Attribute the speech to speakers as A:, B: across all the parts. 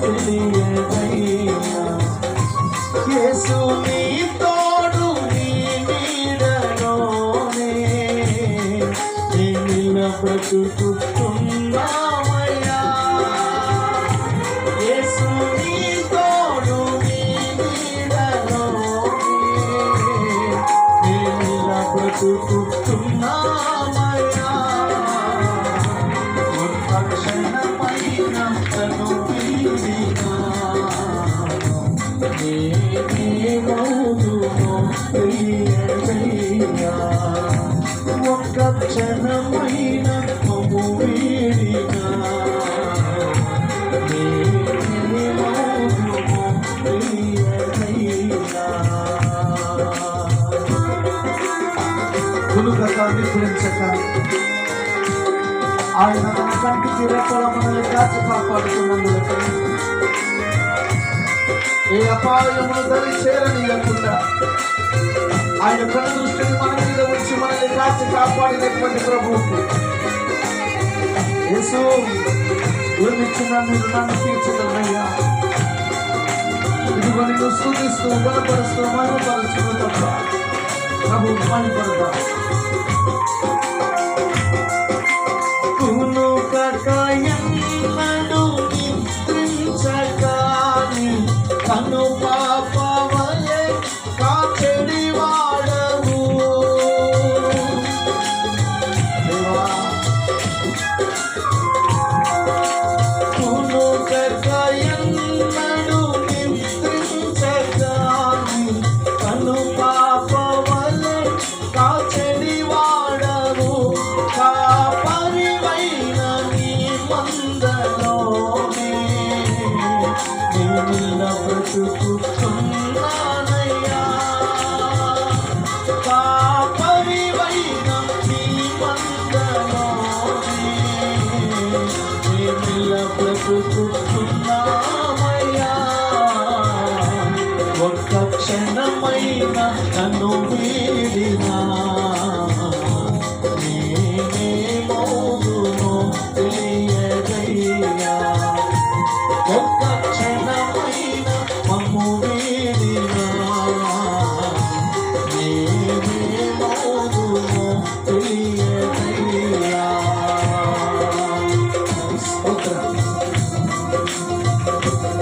A: Thank. ఒక్క క్షణమైన మము వీడినా గురుగతాన్ని గురించక ఆయన తన కంటికి రెప్పల మనల్ని కాచి కాపాడుతున్నందుకు ఏ అపాయమును దరి చేరనీయకుండా ఆయన కళ్ళ దృష్టిని మన మీద ఉంచి మనల్ని కాచి కాపాడినటువంటి ప్రభు యేసు ఊరిచ్చిన మీరు నన్ను తీర్చగలయ్యా ఇదిగో నిన్ను స్థుతిస్తూ బలపరుస్తూ మహిమపరుస్తూ తప్ప. ప్రభు మహిమపడతా కునుకకయన్నడు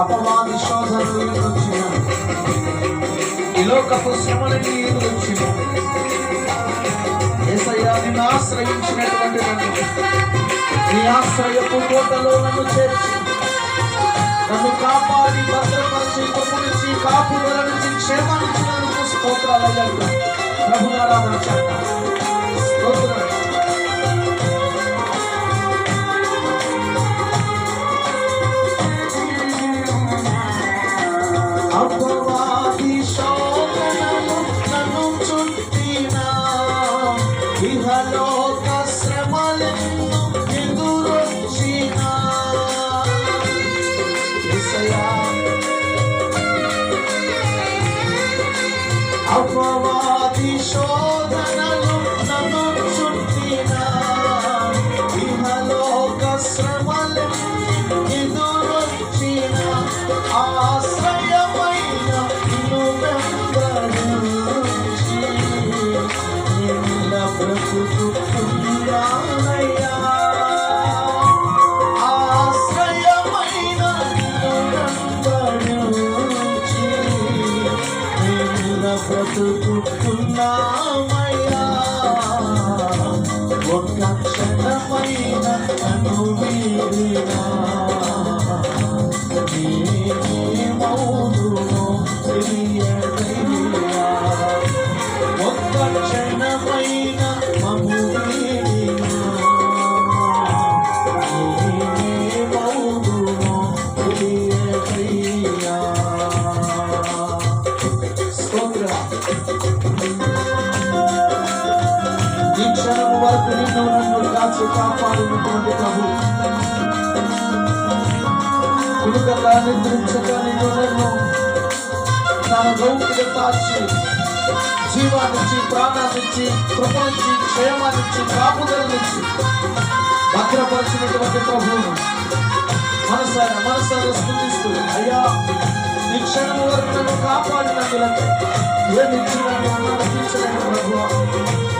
A: అపవాది శోధనలు ఎదురొచ్చిన ఈ లోకపు శ్రమలని ఎదురొచ్చిన ఏసయ్యా ఆశ్రయించినటువంటి నన్ను. నీ ఆశ్రయపు కోటలో నన్ను చేర్చి. నన్ను కాపాడి భద్రపరిచి కృపనిచ్చి కాపుదల నుంచి క్షేమాన్నిచ్చినందుకు స్తోత్రాలయ్యా. ప్రభునారాధన చేత స్తోత్రం అపవాది బ్రతుకుతున్నామయ్యా. ఒక్క క్షణమైన అనువీరినా కాపాడుతున్నటువంటి ప్రభు కులుకల్లా నిద్రించక నిన్ను తన గౌతిక తాచి జీవాన్నిచ్చి ప్రాణాన్నిచ్చి కృపనిచ్చి క్షేమాన్నిచ్చి కాపుదలనిచ్చి భద్రపరిచినటువంటి ప్రభువును మనసారా మనసారా స్మృతిస్తూ అయ్యా ఈ క్షణం వరకు నన్ను కాపాడినందులకు ఏమి ఇచ్చిన నన్ను ప్రభు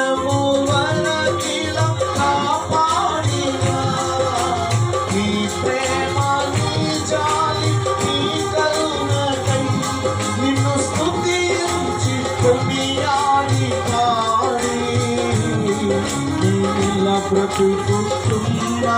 A: ప్రతి కుటుంబా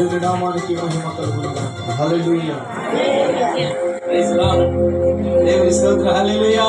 A: దేవుని నామానికి మహిమ కలుగునుగా హల్లెలూయా
B: దేవుని స్తోత్ర హల్లెలూయా